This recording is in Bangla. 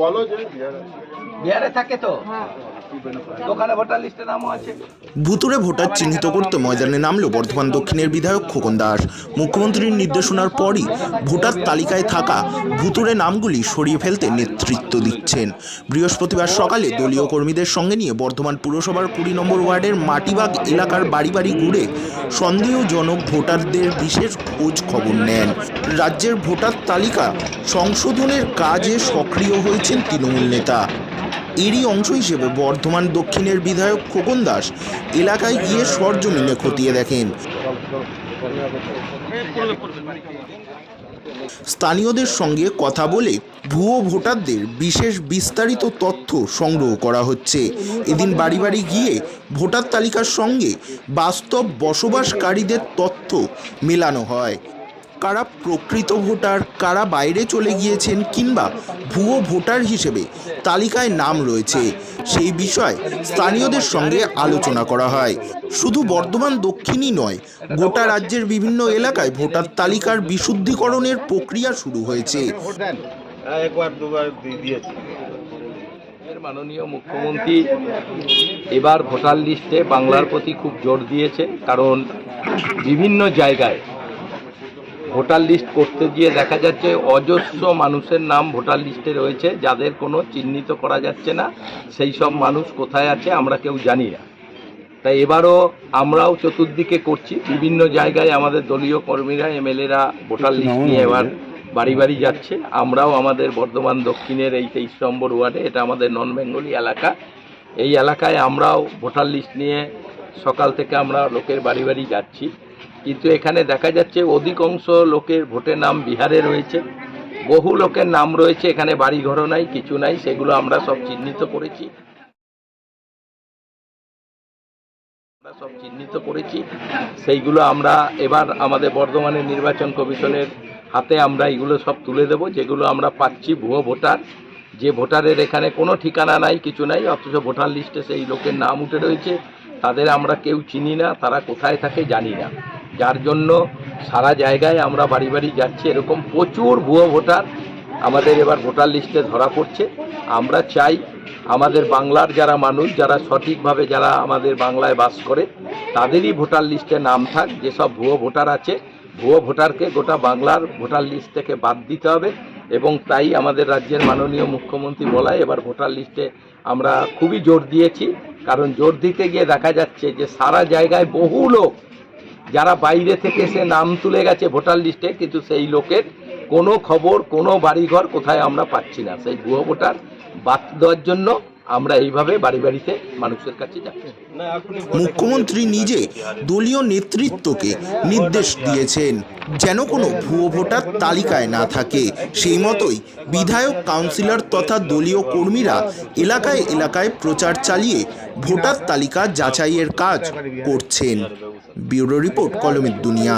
বলো যে বিহারে থাকে তো? ভোটার ভুতুরে ভোটার চিহ্নিত করতে ময়দানে নামল বর্ধমান দক্ষিণের বিধায়ক খোকন দাস। মুখ্যমন্ত্রীর নির্দেশনার পরই ভোটার তালিকায় থাকা ভুতুরে নামগুলি সরিয়ে ফেলতে নেতৃত্ব দিচ্ছেন। বৃহস্পতিবার সকালে দলীয় কর্মীদের সঙ্গে নিয়ে বর্ধমান পুরসভার কুড়ি নম্বর ওয়ার্ডের মাটিবাগ এলাকার বাড়ি বাড়ি ঘুরে সন্দেহজনক ভোটারদের বিশেষ খোঁজ খবর নেন। রাজ্যের ভোটার তালিকা সংশোধনের কাজে সক্রিয় হয়েছেন তৃণমূল নেতা। এরই অংশ হিসেবে বর্ধমান দক্ষিণের বিধায়ক খোকন দাস এলাকায় গিয়ে সরজমিনে খতিয়ে দেখেন। স্থানীয়দের সঙ্গে কথা বলে ভুয়ো ভোটারদের বিশেষ বিস্তারিত তথ্য সংগ্রহ করা হচ্ছে। এদিন বাড়ি বাড়ি গিয়ে ভোটার তালিকার সঙ্গে বাস্তব বসবাসকারীদের তথ্য মেলানো হয়। কারা প্রকৃত ভোটার কারা বাইরে চলে গিয়েছেন কিংবা ভুয়ো ভোটার হিসেবে তালিকায় নাম রয়েছে সেই বিষয়ে স্থানীয়দের সঙ্গে আলোচনা করা হয়। শুধু বর্ধমান দক্ষিণই নয় গোটা রাজ্যের বিভিন্ন এলাকায় ভোটার তালিকার বিশুদ্ধিকরণের প্রক্রিয়া শুরু হয়েছে। হ্যাঁ মাননীয় মুখ্যমন্ত্রী এবার ভোটার লিস্টে বাংলার প্রতি খুব জোর দিয়েছে কারণ বিভিন্ন জায়গায় ভোটার লিস্ট করতে গিয়ে দেখা যাচ্ছে অজস্র মানুষের নাম ভোটার লিস্টে রয়েছে যাদের কোনো চিহ্নিত করা যাচ্ছে না। সেই সব মানুষ কোথায় আছে আমরা কেউ জানি না। তাই এবারও আমরাও চতুর্দিকে করছি। বিভিন্ন জায়গায় আমাদের দলীয় কর্মীরা এমএলএরা ভোটার লিস্ট নিয়ে এবার বাড়ি বাড়ি যাচ্ছে। আমরাও আমাদের বর্ধমান দক্ষিণের এই তেইশ নম্বর ওয়ার্ডে এটা আমাদের নন বেঙ্গলি এলাকা। এই এলাকায় আমরাও ভোটার লিস্ট নিয়ে সকাল থেকে আমরা লোকের বাড়ি বাড়ি যাচ্ছি। কিন্তু এখানে দেখা যাচ্ছে অধিকাংশ লোকের ভোটের নাম বিহারে রয়েছে। বহু লোকের নাম রয়েছে, এখানে বাড়িঘরও নাই, কিছু নাই, সেগুলো আমরা সব চিহ্নিত করেছি। আমরা সব চিহ্নিত করেছি। সেইগুলো আমরা এবার আমাদের বর্ধমানের নির্বাচন কমিশনের হাতে আমরা এগুলো সব তুলে দেব, যেগুলো আমরা পাচ্ছি ভুয়ো ভোটার। যে ভোটারের এখানে কোনো ঠিকানা নাই, কিছু নাই, অথচ ভোটার লিস্টে সেই লোকের নাম উঠে রয়েছে, তাদের আমরা কেউ চিনি না, তারা কোথায় থাকে জানি না। যার জন্য সারা জায়গায় আমরা বাড়ি বাড়ি যাচ্ছি। এরকম প্রচুর ভুয়ো ভোটার আমাদের এবার ভোটার লিস্টে ধরা পড়ছে। আমরা চাই আমাদের বাংলার যারা মানুষ, যারা সঠিকভাবে যারা আমাদের বাংলায় বাস করে, তাদেরই ভোটার লিস্টে নাম থাক। যেসব ভুয়ো ভোটার আছে, ভুয়ো ভোটারকে গোটা বাংলার ভোটার লিস্ট থেকে বাদ দিতে হবে এবং তাই আমাদের রাজ্যের মাননীয় মুখ্যমন্ত্রী বলায় এবার ভোটার লিস্টে আমরা খুবই জোর দিয়েছি। কারণ জোর দিতে গিয়ে দেখা যাচ্ছে যে সারা জায়গায় বহু লোক যারা বাইরে থেকে সে নাম তুলে গেছে ভোটার লিস্টে, কিন্তু সেই লোকের কোনো খবর, কোনো বাড়িঘর কোথায় আমরা পাচ্ছি না। সেই ভুয়ো ভোটার বাদ দেওয়ার জন্য আমরা এইভাবে বাড়ি বাড়িতে মানুষের কাছে যাচ্ছি মুখ্যমন্ত্রী নিজে দলীয় নেতৃত্বকে নির্দেশ দিয়েছেন যেন কোনো ভুয়ো ভোটার তালিকায় না থাকে। সেই মতোই বিধায়ক কাউন্সিলর তথা দলীয় কর্মীরা এলাকায় এলাকায় প্রচার চালিয়ে ভোটার তালিকা যাচাইয়ের কাজ করছেন। ব্যুরো রিপোর্ট কলমের দুনিয়া।